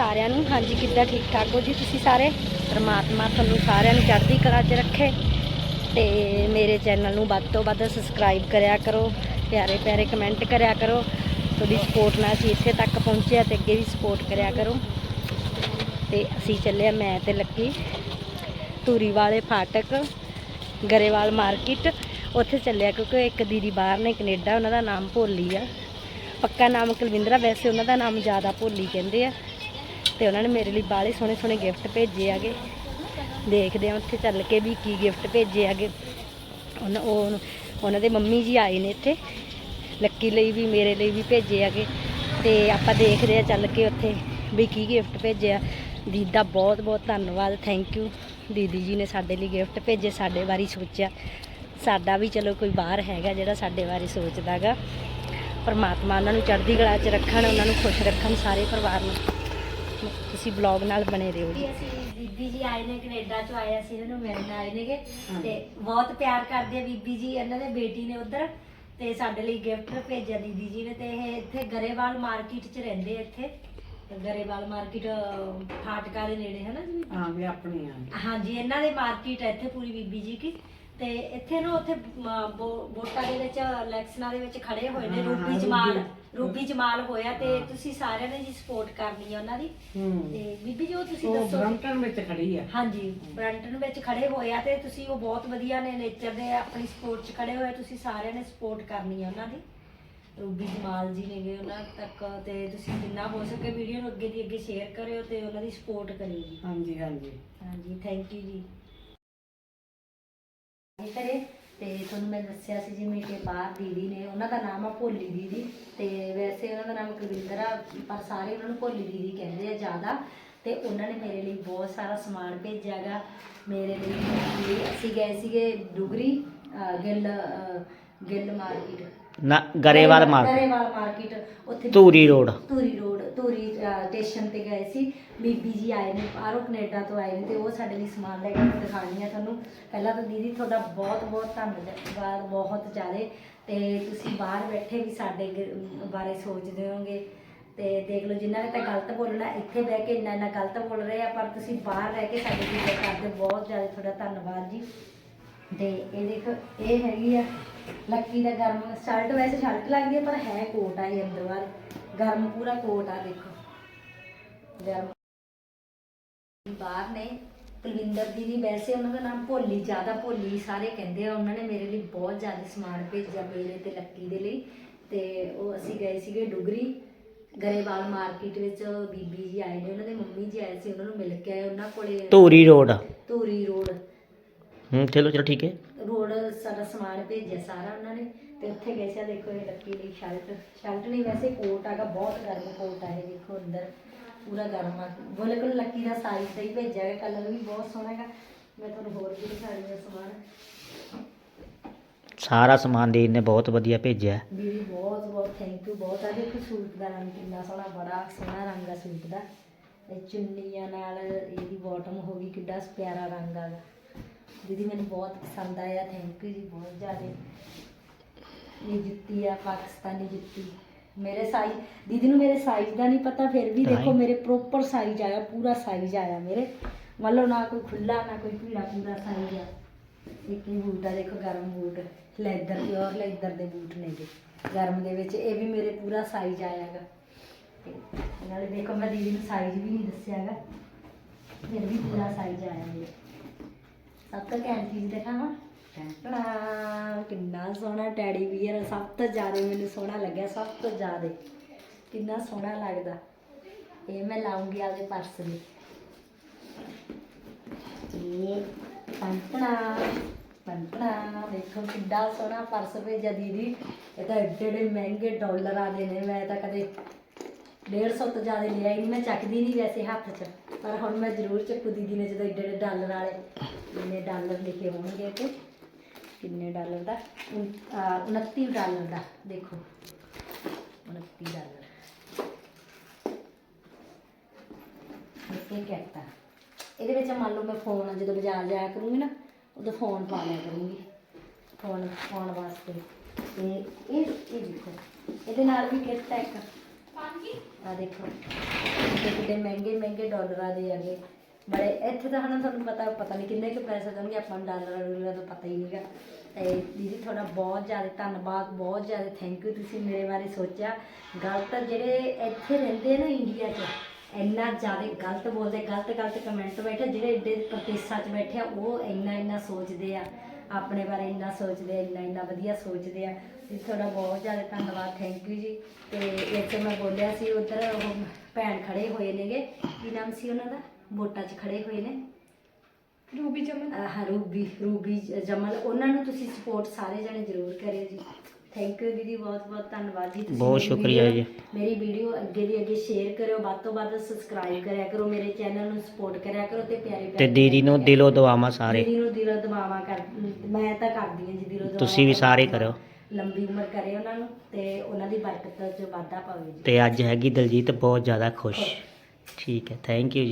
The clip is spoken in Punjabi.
ਸਾਰਿਆਂ ਨੂੰ? ਹਾਂਜੀ, ਕਿੱਦਾਂ ਠੀਕ ਠਾਕ ਹੋ ਜੀ ਤੁਸੀਂ ਸਾਰੇ? ਪਰਮਾਤਮਾ ਤੁਹਾਨੂੰ ਸਾਰਿਆਂ ਨੂੰ ਚੜ੍ਹਦੀ ਕਲਾ 'ਚ ਰੱਖੇ ਤੇ ਮੇਰੇ ਚੈਨਲ ਨੂੰ ਵੱਧ ਤੋਂ ਵੱਧ ਸਬਸਕ੍ਰਾਈਬ ਕਰਿਆ ਕਰੋ, ਪਿਆਰੇ ਪਿਆਰੇ ਕਮੈਂਟ ਕਰਿਆ ਕਰੋ, ਤੁਹਾਡੀ ਸਪੋਰਟ ਨਾਲ ਅਸੀਂ ਇੱਥੇ ਤੱਕ ਪਹੁੰਚੇ ਆ ਤੇ ਅੱਗੇ ਵੀ ਸਪੋਰਟ ਕਰਿਆ ਕਰੋ। ਤੇ ਅਸੀਂ ਚੱਲੇ ਮੈਂ ਤੇ ਲੱਕੀ ਧੂਰੀ ਵਾਲੇ ਫਾਟਕ, ਗਰੇਵਾਲ ਮਾਰਕੀਟ ਉੱਥੇ ਚੱਲਿਆ ਕਿਉਂਕਿ ਇੱਕ ਦੀਦੀ ਬਾਹਰ ਨੇ ਕੈਨੇਡਾ, ਉਹਨਾਂ ਦਾ ਨਾਮ ਭੋਲੀ ਆ। ਪੱਕਾ ਨਾਮ ਕੁਲਵਿੰਦਰਾ, ਵੈਸੇ ਉਹਨਾਂ ਦਾ ਨਾਮ ਜ਼ਿਆਦਾ ਭੋਲੀ ਕਹਿੰਦੇ ਆ। ਤੇ ਉਹਨਾਂ ਨੇ ਮੇਰੇ ਲਈ ਬਾਹਲੇ ਸੋਹਣੇ ਸੋਹਣੇ ਗਿਫਟ ਭੇਜੇ ਆਗੇ ਦੇਖਦੇ ਆ ਉੱਥੇ ਚੱਲ ਕੇ ਵੀ ਕੀ ਗਿਫਟ ਭੇਜੇ ਆਗੇ ਉਹਨਾਂ ਉਹ ਉਹਨਾਂ ਦੇ ਮੰਮੀ ਜੀ ਆਏ ਨੇ ਇੱਥੇ। ਲੱਕੀ ਲਈ ਵੀ, ਮੇਰੇ ਲਈ ਵੀ ਭੇਜੇ ਆਗੇ ਤੇ ਆਪਾਂ ਦੇਖਦੇ ਆ ਚੱਲ ਕੇ ਉੱਥੇ ਵੀ ਕੀ ਗਿਫਟ ਭੇਜਿਆ। ਦੀਦੀ ਦਾ ਬਹੁਤ ਬਹੁਤ ਧੰਨਵਾਦ। ਥੈਂਕ ਯੂ ਦੀਦੀ ਜੀ ਨੇ ਸਾਡੇ ਲਈ ਗਿਫਟ ਭੇਜੇ, ਸਾਡੇ ਬਾਰੇ ਸੋਚਿਆ। ਸਾਡਾ ਵੀ ਚਲੋ ਕੋਈ ਬਾਹਰ ਹੈਗਾ ਜਿਹੜਾ ਸਾਡੇ ਬਾਰੇ ਸੋਚਦਾਗਾ ਪਰਮਾਤਮਾ ਉਹਨਾਂ ਨੂੰ ਚੜ੍ਹਦੀ ਕਲਾ 'ਚ ਰੱਖਣ, ਉਹਨਾਂ ਨੂੰ ਖੁਸ਼ ਰੱਖਣ ਸਾਰੇ ਪਰਿਵਾਰ ਨੂੰ। ਤੁਸੀਂ ਬਲੌਗ ਨਾਲ ਬਣੇ ਰਹੋ ਜੀ। ਅਸੀਂ ਬੀਬੀ ਜੀ ਆਏ ਨੇ ਕੈਨੇਡਾ ਤੋਂ ਆਏ ਅਸੀਂ ਇਹਨਾਂ ਨੂੰ ਮਿਲਣ ਆਏ ਨੇਗੇ। ਤੇ ਬਹੁਤ ਪਿਆਰ ਕਰਦੇ ਆ ਬੀਬੀ ਜੀ ਇਹਨਾਂ ਦੇ ਬੇਟੀ ਨੇ ਉਧਰ ਤੇ ਸਾਡੇ ਲਈ ਗਿਫਟ ਭੇਜਿਆ ਦੀਦੀ ਜੀ ਨੇ ਤੇ ਇਹ ਇੱਥੇ ਗਰੇਵਾਲ ਮਾਰਕੀਟ 'ਚ ਰਹਿੰਦੇ ਆ ਇੱਥੇ। ਗਰੇਵਾਲ ਮਾਰਕੀਟ ਫਾਟਕਾ ਦੇ ਨੇੜੇ ਹੈ ਨਾ ਜੀ? ਹਾਂ ਵੀ ਆਪਣੇ ਆ। ਹਾਂਜੀ ਇਹਨਾਂ ਦੇ ਮਾਰਕੀਟ ਹੈ ਇੱਥੇ ਪੂਰੀ ਬੀਬੀ ਜੀ ਕੀ। ਤੇ ਇੱਥੇ ਨਾ ਉੱਥੇ ਮ, ਬੋ- ਵੋਟਾਂ ਦੇ ਵਿੱਚ ਇਲੈਕਸ਼ਨਾਂ ਦੇ ਵਿੱਚ ਖੜੇ ਹੋਏ ਨੇ ਹਾਂ, ਰੂਬੀ ਜਮਾਲ ਰੂਬੀ। ਜਮਾਲ ਹੋਇਆ ਤੇ ਹਾਂ। ਤੁਸੀਂ ਸਾਰਿਆਂ ਨੇ ਜੀ ਸਪੋਰਟ ਕਰਨੀ ਹੈ ਉਹਨਾਂ ਦੀ। ਹੂੰ। ਤੇ ਬੀਬੀ ਜੀ ਉਹ ਤੁਸੀਂ ਉਹ ਦੱਸੋ। ਬ੍ਰਮਟਨ ਵਿੱਚ ਖੜੀ ਆ। ਹਾਂਜੀ ਬ੍ਰੈਂਟਨ ਵਿੱਚ ਖੜੇ ਹੋਏ ਆ ਤੇ ਤੁਸੀਂ ਉਹ ਬਹੁਤ ਵਧੀਆ ਨੇ ਨੇਚਰ ਦੇ ਆਪਣੀ ਸਪੋਰਟ 'ਚ ਖੜੇ ਹੋਏ ਤੁਸੀਂ ਸਾਰਿਆਂ ਨੇ ਸਪੋਰਟ ਕਰਨੀ ਹੈ ਉਹਨਾਂ ਦੀ। ਰੂਬੀ ਜਮਾਲ ਜੀ ਨੇਗੇ ਉਹਨਾਂ ਤੱਕ ਤੇ ਤੁਸੀਂ ਜਿੰਨਾ ਹੋ ਸਕੇ ਵੀਡੀਓ ਨੂੰ ਅੱਗੇ ਦੀ ਅੱਗੇ ਸ਼ੇਅਰ ਕਰਿਓ ਤੇ ਉਹਨਾਂ ਦੀ ਸਪੋਰਟ ਕਰਿਓ ਜੀ। ਹਾਂਜੀ ਹਾਂਜੀ। ਹਾਂਜੀ ਥੈਂਕ ਯੂ ਜੀ। ਇਹ ਕਰੇ ਤੇ ਤੁਹਾਨੂੰ ਮੈਂ ਦੱਸਿਆ ਸੀ ਜਿਵੇਂ ਕਿ ਬਾਹਰ ਦੀਦੀ ਨੇ ਉਹਨਾਂ ਦਾ ਨਾਮ ਆ ਭੋਲੀ ਦੀਦੀ ਤੇ ਵੈਸੇ ਉਹਨਾਂ ਦਾ ਨਾਮ ਕੁਲਵਿੰਦਰ ਆ ਪਰ ਸਾਰੇ ਉਹਨਾਂ ਨੂੰ ਭੋਲੀ ਦੀਦੀ ਕਹਿੰਦੇ ਆ ਜ਼ਿਆਦਾ ਤੇ ਉਹਨਾਂ ਨੇ ਮੇਰੇ ਲਈ ਬਹੁਤ ਸਾਰਾ ਸਮਾਨ ਭੇਜਿਆਗਾ ਮੇਰੇ ਲਈ ਅਸੀਂ ਗਏ ਸੀਗੇ ਡੁਗਰੀ ਗਿੱਲ ਗਿੱਲ ਮਾਰਕੀਟ। ਨਾ ਗਰੇਵਾਲ ਮਾਰ ਗਰੇਵਾਲ ਮਾਰਕੀਟ ਉੱਥੇ Dhuri road। Dhuri road. Dhuri station ਤੇ ਗਏ ਸੀ। ਬੀਬੀ ਜੀ ਆਏ ਨੇ, ਬਾਹਰੋਂ ਕੈਨੇਡਾ ਤੋਂ ਆਏ ਨੇ ਤੇ ਉਹ ਸਾਡੇ ਲਈ ਸਮਾਨ ਲੈ ਕੇ ਦਿਖਾਣੀ ਆ ਤੁਹਾਨੂੰ। ਪਹਿਲਾਂ ਤਾਂ ਦੀਦੀ ਤੁਹਾਡਾ ਬਹੁਤ ਬਹੁਤ ਧੰਨਵਾਦ, ਬਹੁਤ ਜ਼ਿਆਦਾ। ਤੇ ਤੁਸੀਂ ਬਾਹਰ ਬੈਠੇ ਵੀ ਸਾਡੇ ਬਾਰੇ ਸੋਚਦੇ ਹੋਗੇ ਤੇ ਦੇਖ ਲਓ, ਜਿਨ੍ਹਾਂ ਨੇ ਤਾਂ ਗਲਤ ਬੋਲਣਾ, ਇੱਥੇ ਬਹਿ ਕੇ ਇੰਨਾ ਇੰਨਾ ਗਲਤ ਬੋਲ ਰਹੇ ਆ, ਪਰ ਤੁਸੀਂ ਬਾਹਰ ਰਹਿ ਕੇ ਸਾਡੇ ਦੀ ਕਰਦੇ ਬਹੁਤ ਜ਼ਿਆਦਾ ਤੁਹਾਡਾ ਧੰਨਵਾਦ ਜੀ। ਤੇ ਇਹ ਦੇਖੋ, ਇਹ ਹੈਗੀ ਆ, ਲੱਕੀ ਦਾ ਗਰਮ, ਸ਼ਰਟ ਵੈਸੇ ਸ਼ਰਟ ਲੱਗਦੀ ਹੈ ਪਰ ਹੈ ਕੋਟ ਆ ਇਹ ਅੰਦਰ ਬਾਹਰ ਗਰਮ ਪੂਰਾ ਕੋਟ ਆ ਦੇਖੋ। ਗਰਮ। ਬਾਹਰ ਨੇ ਕੁਲਵਿੰਦਰ ਦੀਦੀ ਵੈਸੇ ਉਹਨਾਂ ਦਾ ਨਾਮ ਭੋਲੀ ਜ਼ਿਆਦਾ ਭੋਲੀ ਸਾਰੇ ਕਹਿੰਦੇ ਆ। ਉਹਨਾਂ ਨੇ ਮੇਰੇ ਲਈ ਬਹੁਤ ਜ਼ਿਆਦਾ ਸਮਾਨ ਭੇਜਿਆ ਮੇਰੇ ਤੇ ਲੱਕੀ ਦੇ ਲਈ। ਤੇ ਉਹ ਅਸੀਂ ਗਏ ਸੀਗੇ ਡੁਗਰੀ ਗਰੇਵਾਲ ਮਾਰਕੀਟ ਵਿੱਚ। ਬੀਬੀ ਜੀ ਆਏ ਨੇ ਉਹਨਾਂ ਦੇ ਮੰਮੀ ਜੀ ਆਏ ਸੀ ਉਹਨਾਂ ਨੂੰ ਮਿਲ ਕੇ ਆਏ ਉਹਨਾਂ ਕੋਲੇ ਧੂਰੀ ਰੋਡ ਧੂਰੀ ਰੋਡ। ਹੂੰ ਚਲੋ ਚਲੋ ਠੀਕ ਹੈ। ਰੋਡ ਸਾਰਾ ਸਮਾਨ ਭੇਜਿਆ ਸਾਰਾ ਉਹਨਾਂ ਨੇ। ਤੇ ਉੱਥੇ ਗਏ ਸੀ ਆਹ ਦੇਖੋ ਇਹ ਲੱਕੀ ਲਈ ਸ਼ਰਟ। ਸ਼ਰਟ ਨਹੀਂ ਵੈਸੇ ਕੋਟ ਆਗਾ ਬਹੁਤ ਗਰਮ ਕੋਟ ਆ ਇਹ ਦੇਖੋ ਅੰਦਰ। ਪੂਰਾ ਗਰਮ ਆ। ਬਿਲਕੁਲ ਲੱਕੀ ਦਾ ਸਾਈਜ਼ ਸਹੀ ਭੇਜਿਆ ਹੈ ਕਲਰ ਵੀ ਬਹੁਤ ਸੋਹਣਾ ਹੈਗਾ। ਮੈਂ ਤੁਹਾਨੂੰ ਹੋਰ ਵੀ ਦਿਖਾਣੀ ਹੈ ਸਮਾਨ। ਸਾਰਾ ਸਮਾਨ ਦੇ ਨੇ ਬਹੁਤ ਵਧੀਆ ਭੇਜਿਆ। ਹੈ। ਦੀਦੀ ਬਹੁਤ ਬਹੁਤ ਥੈਂਕ ਯੂ ਬਹੁਤ ਆ। ਦੇਖੋ ਸੂਟ ਦਾ ਰੰਗ ਕਿੰਨਾ ਸੋਹਣਾ ਬੜਾ ਸੋਹਣਾ ਰੰਗ ਆ ਸੂਟ ਦਾ। ਇਹ ਚੁੰਨੀਆਂ ਨਾਲ ਇਹਦੀ ਬਾਟਮ ਹੋ ਗਈ ਕਿੱਡਾ ਪਿਆਰਾ ਰੰਗ ਆ। ਦੀਦੀ ਮੈਨੂੰ ਬਹੁਤ ਪਸੰਦ ਆਇਆ ਥੈਂਕ ਯੂ ਜੀ ਬਹੁਤ ਜ਼ਿਆਦਾ। ਇਹ ਜੁੱਤੀ ਆ ਪਾਕਿਸਤਾਨੀ ਜੁੱਤੀ ਮੇਰੇ ਸਾਈਜ਼ ਦੀਦੀ ਨੂੰ ਮੇਰੇ ਸਾਈਜ਼ ਦਾ ਨਹੀਂ ਪਤਾ ਫਿਰ ਵੀ ਦੇਖੋ। ਮੇਰੇ ਪ੍ਰੋਪਰ ਸਾਈਜ਼ ਆਇਆ ਪੂਰਾ ਸਾਈਜ਼ ਆਇਆ ਮੇਰੇ। ਮਤਲਬ ਨਾ ਕੋਈ ਖੁੱਲਾ ਨਾ ਕੋਈ ਢੀਲਾ ਪੂਰਾ ਸਾਈਜ਼ ਆ। ਇੱਕ ਹੀ ਬੂਟ ਆ ਦੇਖੋ ਗਰਮ ਬੂਟ। ਲੈਦਰ ਪਿਓਰ ਲੈਦਰ ਦੇ ਬੂਟ ਨੇਗੇ ਗਰਮ ਦੇ ਵਿੱਚ ਇਹ ਵੀ ਮੇਰੇ ਪੂਰਾ ਸਾਈਜ਼ ਆਇਆਗਾ ਨਾਲੇ ਦੇਖੋ ਮੈਂ ਦੀਦੀ ਨੂੰ ਸਾਈਜ਼ ਵੀ ਨਹੀਂ ਦੱਸਿਆਗਾ ਫਿਰ ਵੀ ਪੂਰਾ ਸਾਈਜ਼ ਆਇਆ ਮੇਰੇ। ਸਭ ਤੋਂ ਘੈਂਟ ਚੀਜ਼ ਦਿਖਾਵਾਂ? ਟੈਂਟਣਾ ਕਿੰਨਾ ਸੋਹਣਾ ਟੈਡੀ ਬੀਅਰ ਸਭ ਤੋਂ ਜ਼ਿਆਦਾ ਮੈਨੂੰ ਸੋਹਣਾ ਲੱਗਿਆ, ਸਭ ਤੋਂ ਜ਼ਿਆਦਾ। ਕਿੰਨਾ ਸੋਹਣਾ ਲੱਗਦਾ। ਇਹ ਮੈਂ ਲਾਉਂਗੀ ਆਪਦੇ ਪਰਸ ਲਈ। ਇਹ ਪੰਤਣਾ ਪੰਤਣਾ, ਦੇਖੋ ਕਿੱਡਾ ਸੋਹਣਾ ਪਰਸ ਭੇਜਿਆ ਦੀਦੀ। ਇਹ ਤਾਂ ਏਡੇ ਏਡੇ ਮਹਿੰਗੇ ਡਾਲਰ ਆ ਦੇ ਨੇ, ਮੈਂ ਤਾਂ ਕਦੇ 150 ਤੋਂ ਜ਼ਿਆਦਾ ਲਿਆ ਹੀ ਮੈਂ ਚੱਕਦੀ ਨਹੀਂ ਵੈਸੇ ਹੱਥ 'ਚ। ਪਰ ਹੁਣ ਮੈਂ ਜ਼ਰੂਰ ਚੱਕੂ ਦੀਦੀ ਨੇ ਜਦੋਂ ਏਡੇ ਏਡੇ ਡਾਲਰ ਵਾਲੇ, ਇੰਨੇ ਡਾਲਰ ਲਿਖੇ ਹੋਣਗੇ ਤੇ। ਕਿੰਨੇ ਡਾਲਰ ਦਾ? ਉਨ- ਅਹ 29 ਡਾਲਰ ਦਾ ਦੇਖੋ। 29 ਡਾਲਰ। ਇਹ ਕਹਿਤਾ। ਇਹਦੇ ਵਿੱਚ ਮੰਨ ਲਓ ਮੈਂ ਫੋਨ ਜਦੋਂ ਬਾਜ਼ਾਰ ਜਾਇਆ ਕਰੂੰਗੀ ਨਾ ਉਦੋਂ ਫੋਨ ਪਾ ਲਿਆ ਕਰੂੰਗੀ। ਫੋਨ ਫੋਨ ਵਾਸਤੇ। ਤੇ ਇਹ ਇਹ ਦੇਖੋ। ਇਹਦੇ ਨਾਲ ਵੀ ਕਿੱਟ ਹੈ ਇੱਕ। ਆ ਦੇਖੋ। ਕਿੱਡੇ ਮਹਿੰਗੇ ਮਹਿੰਗੇ ਡਾਲਰਾਂ ਦੇ ਆਗੇ ਬੜੇ ਇੱਥੇ ਤਾਂ ਹਨਾ ਤੁਹਾਨੂੰ ਪਤਾ ਪਤਾ ਨਹੀਂ ਕਿੰਨੇ ਕੁ ਪੈਸੇ ਦੇਣਗੇ, ਆਪਾਂ ਨੂੰ ਡਾਲਰਾਂ ਡਾਲਰਾਂ ਦਾ ਪਤਾ ਹੀ ਨਹੀਂਗਾ ਤੇ ਦੀਦੀ, ਤੁਹਾਡਾ ਬਹੁਤ ਜ਼ਿਆਦਾ ਧੰਨਵਾਦ, ਬਹੁਤ ਜ਼ਿਆਦਾ ਥੈਂਕ ਯੂ ਤੁਸੀਂ ਮੇਰੇ ਬਾਰੇ ਸੋਚਿਆ। ਗਲਤ ਜਿਹੜੇ ਇੱਥੇ ਰਹਿੰਦੇ ਨਾ ਇੰਡੀਆ 'ਚ, ਇੰਨਾ ਜ਼ਿਆਦਾ ਗਲਤ ਬੋਲਦੇ, ਗਲਤ ਗਲਤ ਕਮੈਂਟ ਬੈਠੇ, ਜਿਹੜੇ ਏਡੇ ਪ੍ਰਦੇਸ਼ਾਂ 'ਚ ਬੈਠੇ ਆ, ਉਹ ਇੰਨਾ ਇੰਨਾ ਸੋਚਦੇ ਆ। ਆਪਣੇ ਬਾਰੇ ਇੰਨਾ ਸੋਚਦੇ ਆ, ਇੰਨਾ ਇੰਨਾ ਵਧੀਆ ਸੋਚਦੇ ਆ। ਜੀ ਤੁਹਾਡਾ ਬਹੁਤ ਜ਼ਿਆਦਾ ਧੰਨਵਾਦ ਥੈਂਕ ਯੂ ਜੀ। ਤੇ ਇੱਥੇ ਮੈਂ ਬੋਲਿਆ ਸੀ, ਉਧਰ ਉਹ ਭੈਣ ਖੜੇ ਹੋਏ ਨੇਗੇ, ਕੀ ਨਾਮ ਸੀ ਉਹਨਾਂ ਦਾ? ਵੋਟਾਂ 'ਚ ਖੜੇ ਹੋਏ ਨੇ। ਰੂਬੀ ਚਮਨ ਆਹ ਰੂਬੀ ਰੂਬੀ ਜਮਲ ਉਹਨਾਂ ਨੂੰ ਤੁਸੀਂ ਸਪੋਰਟ ਸਾਰੇ ਜਣੇ ਜ਼ਰੂਰ ਕਰਿਓ ਜੀ। ਥੈਂਕ ਯੂ ਦੀਦੀ ਬਹੁਤ ਬਹੁਤ ਧੰਨਵਾਦ ਜੀ ਤੁਸੀਂ ਬਹੁਤ ਮੇਰੀ ਸ਼ੁਕਰੀਆ video- ਜੀ। ਮੇਰੀ ਵੀਡੀਓ ਅੱਗੇ ਦੀ ਅੱਗੇ ਸ਼ੇਅਰ ਕਰਿਓ ਵੱਧ ਤੋਂ ਵੱਧ ਸਬਸਕ੍ਰਾਈਬ ਕਰਿਆ ਕਰੋ ਮੇਰੇ ਚੈਨਲ ਨੂੰ ਸਪੋਰਟ ਕਰਿਆ ਕਰੋ ਤੇ ਪਿਆਰੇ ਤੇ ਪਿਆਰੇ ਦੀਦੀ ਨੂੰ ਦਿਲੋਂ ਦੁਆਵਾਂ ਸਾਰੇ। ਦੀਦੀ ਨੂੰ ਦਿਲੋਂ ਦਬਾਵਾ ਕਰ ਮੈਂ ਤਾਂ ਕਰਦੀ ਹਾਂ ਜੀ ਦਿਲੋਂ ਦੁਆਵਾਂ ਤੁਸੀਂ ਵੀ ਸਾਰੇ ਕਰਿਓ ਲੰਬੀ ਉਮਰ ਕਰੇ ਉਹਨਾਂ ਨੂੰ ਤੇ ਉਹਨਾਂ ਦੀ ਬਰਕਤ ਚ ਵਾਧਾ ਪਾਵੇ ਜੀ। ਤੇ ਅੱਜ ਹੈਗੀ ਦਲਜੀਤ ਬਹੁਤ ਜ਼ਿਆਦਾ ਖੁਸ਼। ਠੀਕ ਹੈ ਥੈਂਕ ਯੂ ਜੀ।